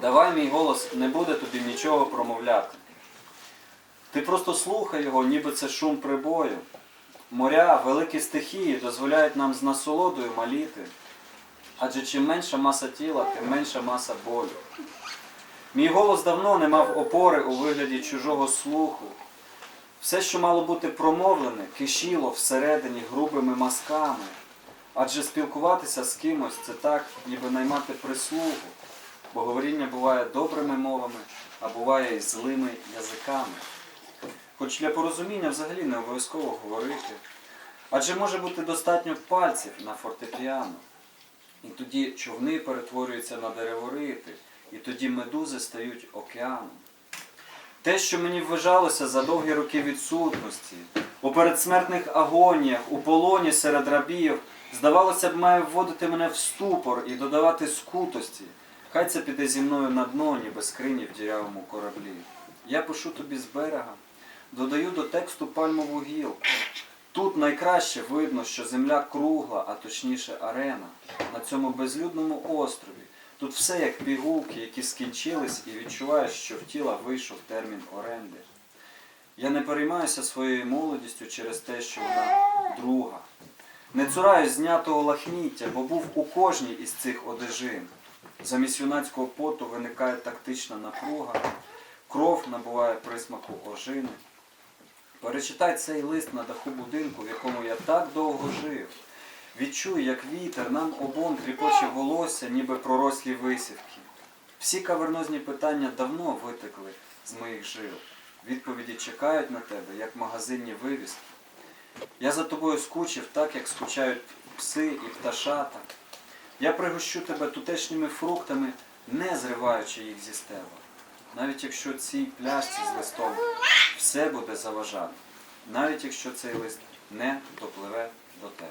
Давай мій голос не буде тобі нічого промовляти. Ти просто слухай його, ніби це шум прибою. Моря, великі стихії дозволяють нам з насолодою маліти. Адже чим менша маса тіла, тим менша маса болю. Мій голос давно не мав опори у вигляді чужого слуху. Все, що мало бути промовлене, кишіло всередині грубими мазками. Адже спілкуватися з кимось це так, ніби наймати прислугу, бо говоріння буває добрими мовами, а буває і злими язиками. Хоч для порозуміння взагалі не обов'язково говорити. Адже може бути достатньо пальців на фортепіано. І тоді човни перетворюються на дереворити, і тоді медузи стають океаном. Те, що мені вважалося за довгі роки відсутності, у передсмертних агоніях, у полоні серед рабів, здавалося б, має вводити мене в ступор і додавати скутості. Хай це піде зі мною на дно, ніби скрині в дірявому кораблі. Я пишу тобі з берега, додаю до тексту пальмову гілку. Тут найкраще видно, що земля кругла, а точніше арена, на цьому безлюдному острові. Тут все як пігулки, які скінчились, і відчуваєш, що в тіла вийшов термін оренди. Я не переймаюся своєю молодістю через те, що вона друга. Не цураюсь знятого лахміття, бо був у кожній із цих одежин. Замість юнацького поту виникає тактична напруга, кров набуває присмаку ожини. Перечитай цей лист на даху будинку, в якому я так довго жив. Відчуй, як вітер нам обом тріпоче волосся, ніби пророслі висівки. Всі кавернозні питання давно витекли з моїх жил. Відповіді чекають на тебе, як магазинні вивіски. Я за тобою скучив так, як скучають пси і пташата. Я пригощу тебе тутешніми фруктами, не зриваючи їх зі стебла. Навіть якщо цій пляшці з листом все буде заважати, навіть якщо цей лист не допливе до тебе.